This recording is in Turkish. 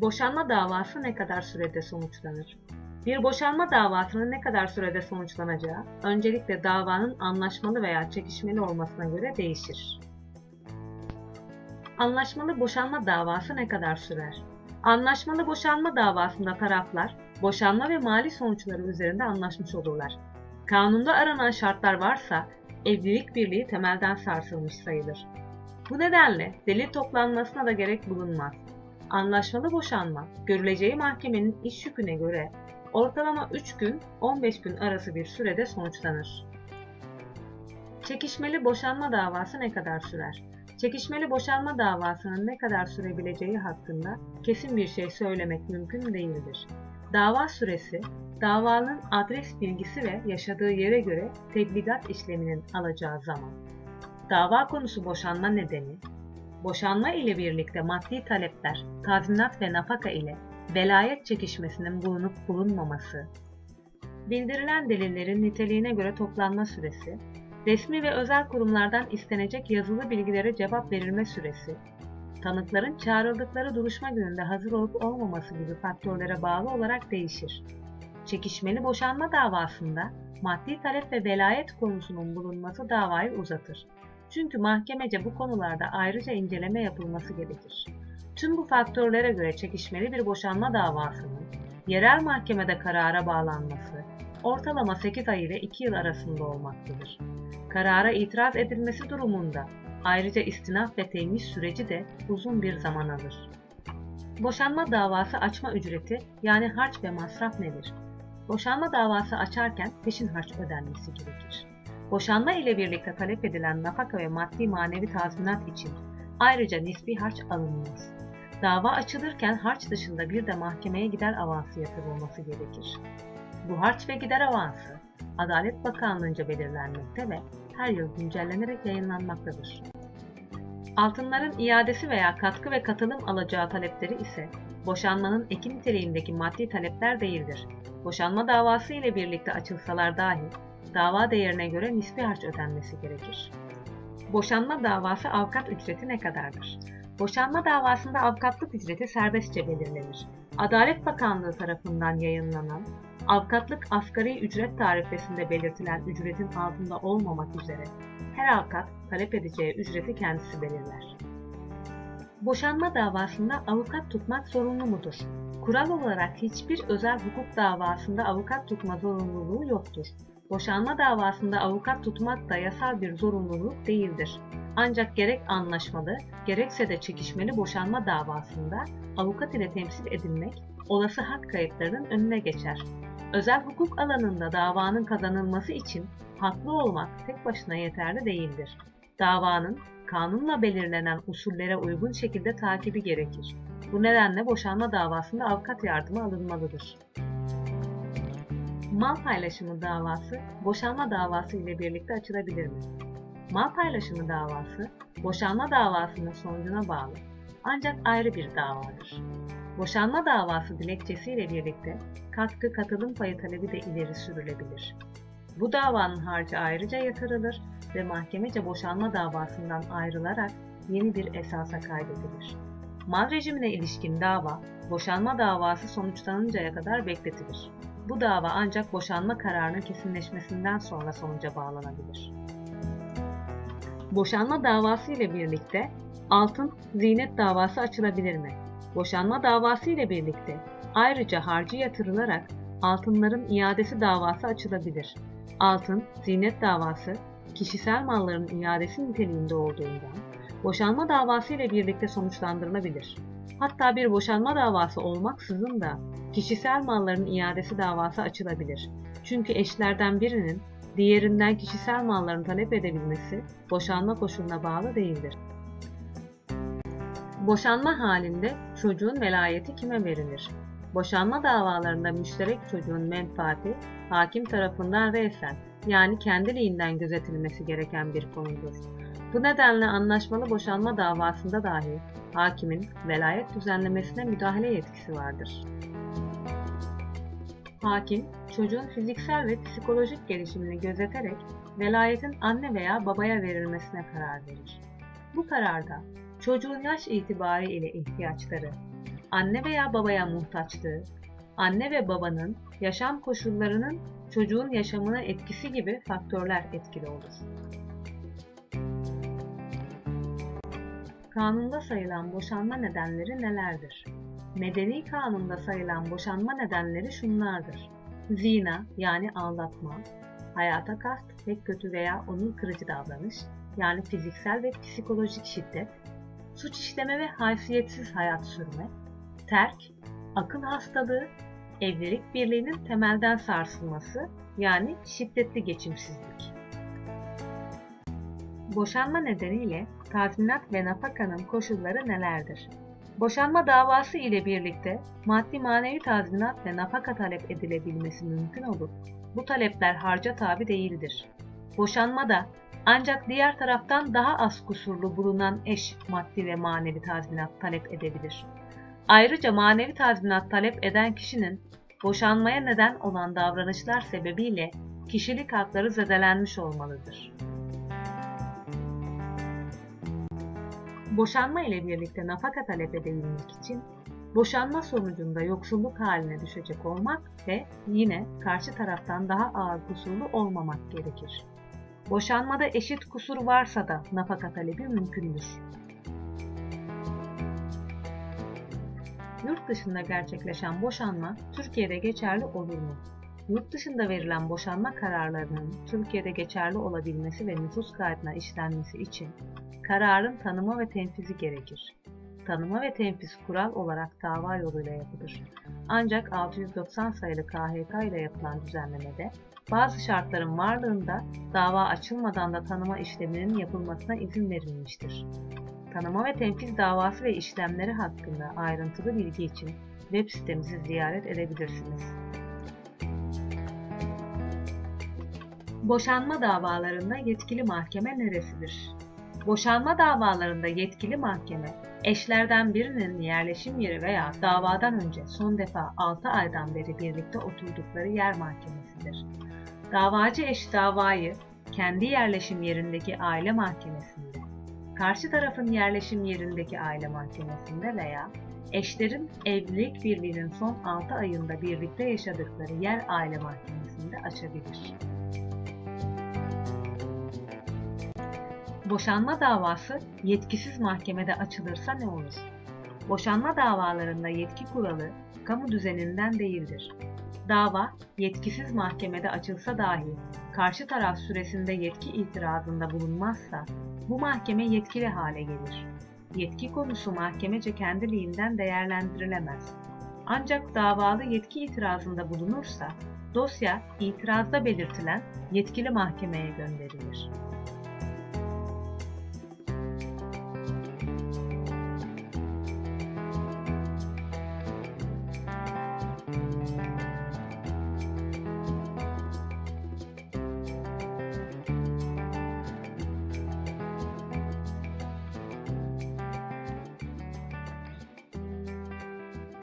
Boşanma davası ne kadar sürede sonuçlanır? Bir boşanma davasının ne kadar sürede sonuçlanacağı, öncelikle davanın anlaşmalı veya çekişmeli olmasına göre değişir. Anlaşmalı boşanma davası ne kadar sürer? Anlaşmalı boşanma davasında taraflar, boşanma ve mali sonuçları üzerinde anlaşmış olurlar. Kanunda aranan şartlar varsa, evlilik birliği temelden sarsılmış sayılır. Bu nedenle delil toplanmasına da gerek bulunmaz. Anlaşmalı boşanma, görüleceği mahkemenin iş yüküne göre ortalama 3 gün 15 gün arası bir sürede sonuçlanır. Çekişmeli boşanma davası ne kadar sürer? Çekişmeli boşanma davasının ne kadar sürebileceği hakkında kesin bir şey söylemek mümkün değildir. Dava süresi, davanın adres bilgisi ve yaşadığı yere göre tebligat işleminin alacağı zaman. Dava konusu boşanma nedeni, boşanma ile birlikte maddi talepler, tazminat ve nafaka ile velayet çekişmesinin bulunup bulunmaması, bildirilen delillerin niteliğine göre toplanma süresi, resmi ve özel kurumlardan istenecek yazılı bilgilere cevap verilme süresi, tanıkların çağrıldıkları duruşma gününde hazır olup olmaması gibi faktörlere bağlı olarak değişir. Çekişmeli boşanma davasında maddi talep ve velayet konusunun bulunması davayı uzatır. Çünkü mahkemece bu konularda ayrıca inceleme yapılması gerekir. Tüm bu faktörlere göre çekişmeli bir boşanma davasının yerel mahkemede karara bağlanması ortalama 8 ay ile 2 yıl arasında olmaktadır. Karara itiraz edilmesi durumunda ayrıca istinaf ve teymiş süreci de uzun bir zaman alır. Boşanma davası açma ücreti yani harç ve masraf nedir? Boşanma davası açarken peşin harç ödenmesi gerekir. Boşanma ile birlikte talep edilen nafaka ve maddi manevi tazminat için ayrıca nispi harç alınmaz. Dava açılırken harç dışında bir de mahkemeye gider avansı yatırılması gerekir. Bu harç ve gider avansı Adalet Bakanlığı'nca belirlenmekte ve her yıl güncellenerek yayınlanmaktadır. Altınların iadesi veya katkı ve katılım alacağı talepleri ise boşanmanın eki niteliğindeki maddi talepler değildir. Boşanma davası ile birlikte açılsalar dahi dava değerine göre nispi harç ödenmesi gerekir. Boşanma davası avukat ücreti ne kadardır? Boşanma davasında avukatlık ücreti serbestçe belirlenir. Adalet Bakanlığı tarafından yayınlanan avukatlık asgari ücret tarifesinde belirtilen ücretin altında olmamak üzere her avukat talep edeceği ücreti kendisi belirler. Boşanma davasında avukat tutmak zorunlu mudur? Kural olarak hiçbir özel hukuk davasında avukat tutma zorunluluğu yoktur. Boşanma davasında avukat tutmak da yasal bir zorunluluk değildir. Ancak gerek anlaşmalı, gerekse de çekişmeli boşanma davasında avukat ile temsil edilmek olası hak kayıplarının önüne geçer. Özel hukuk alanında davanın kazanılması için haklı olmak tek başına yeterli değildir. Davanın kanunla belirlenen usullere uygun şekilde takibi gerekir. Bu nedenle boşanma davasında avukat yardımı alınmalıdır. Mal paylaşımı davası boşanma davası ile birlikte açılabilir mi? Mal paylaşımı davası boşanma davasının sonucuna bağlı ancak ayrı bir davadır. Boşanma davası dilekçesiyle birlikte katkı katılım payı talebi de ileri sürülebilir. Bu davanın harcı ayrıca yatırılır ve mahkemece boşanma davasından ayrılarak yeni bir esasa kaydedilir. Mal rejimine ilişkin dava, boşanma davası sonuçlanıncaya kadar bekletilir. Bu dava ancak boşanma kararının kesinleşmesinden sonra sonuca bağlanabilir. Boşanma davası ile birlikte altın zinet davası açılabilir mi? Boşanma davası ile birlikte ayrıca harcı yatırılarak altınların iadesi davası açılabilir. Altın, zinet davası, kişisel malların iadesi niteliğinde olduğundan boşanma davası ile birlikte sonuçlandırılabilir. Hatta bir boşanma davası olmaksızın da kişisel malların iadesi davası açılabilir. Çünkü eşlerden birinin diğerinden kişisel mallarını talep edebilmesi boşanma koşuluna bağlı değildir. Boşanma halinde çocuğun velayeti kime verilir? Boşanma davalarında müşterek çocuğun menfaati hakim tarafından resen yani kendiliğinden gözetilmesi gereken bir konudur. Bu nedenle anlaşmalı boşanma davasında dahi hakimin velayet düzenlemesine müdahale yetkisi vardır. Hakim, çocuğun fiziksel ve psikolojik gelişimini gözeterek velayetin anne veya babaya verilmesine karar verir. Bu kararda çocuğun yaş itibariyle ihtiyaçları, anne veya babaya muhtaçlığı, anne ve babanın yaşam koşullarının çocuğun yaşamına etkisi gibi faktörler etkili olur. Kanunda sayılan boşanma nedenleri nelerdir? Medeni kanunda sayılan boşanma nedenleri şunlardır. Zina yani aldatma, hayata kast, pek kötü veya onur kırıcı davranış, yani fiziksel ve psikolojik şiddet, suç işleme ve haysiyetsiz hayat sürme, terk, akıl hastalığı, evlilik birliğinin temelden sarsılması, yani şiddetli geçimsizlik. Boşanma nedeniyle tazminat ve nafakanın koşulları nelerdir? Boşanma davası ile birlikte maddi manevi tazminat ve nafaka talep edilebilmesi mümkün olup bu talepler harca tabi değildir. Boşanmada ancak diğer taraftan daha az kusurlu bulunan eş maddi ve manevi tazminat talep edebilir. Ayrıca manevi tazminat talep eden kişinin boşanmaya neden olan davranışlar sebebiyle kişilik hakları zedelenmiş olmalıdır. Boşanma ile birlikte nafaka talep edebilmek için boşanma sonucunda yoksulluk haline düşecek olmak ve yine karşı taraftan daha ağır kusurlu olmamak gerekir. Boşanmada eşit kusur varsa da nafaka talebi mümkündür. Yurt dışında gerçekleşen boşanma Türkiye'de geçerli olur mu? Yurt dışında verilen boşanma kararlarının Türkiye'de geçerli olabilmesi ve nüfus kaydına işlenmesi için kararın tanıma ve tenfizi gerekir. Tanıma ve tenfiz kural olarak dava yoluyla yapılır. Ancak 690 sayılı KHK ile yapılan düzenlemede bazı şartların varlığında dava açılmadan da tanıma işleminin yapılmasına izin verilmiştir. Tanıma ve tenfiz davası ve işlemleri hakkında ayrıntılı bilgi için web sitemizi ziyaret edebilirsiniz. Boşanma davalarında yetkili mahkeme neresidir? Boşanma davalarında yetkili mahkeme, eşlerden birinin yerleşim yeri veya davadan önce son defa 6 aydan beri birlikte oturdukları yer mahkemesidir. Davacı eş davayı kendi yerleşim yerindeki aile mahkemesinde, karşı tarafın yerleşim yerindeki aile mahkemesinde veya eşlerin evlilik birliğinin son 6 ayında birlikte yaşadıkları yer aile mahkemesinde açabilir. Boşanma davası yetkisiz mahkemede açılırsa ne olur? Boşanma davalarında yetki kuralı kamu düzeninden değildir. Dava yetkisiz mahkemede açılsa dahi karşı taraf süresinde yetki itirazında bulunmazsa bu mahkeme yetkili hale gelir. Yetki konusu mahkemece kendiliğinden değerlendirilemez. Ancak davalı yetki itirazında bulunursa dosya itirazda belirtilen yetkili mahkemeye gönderilir.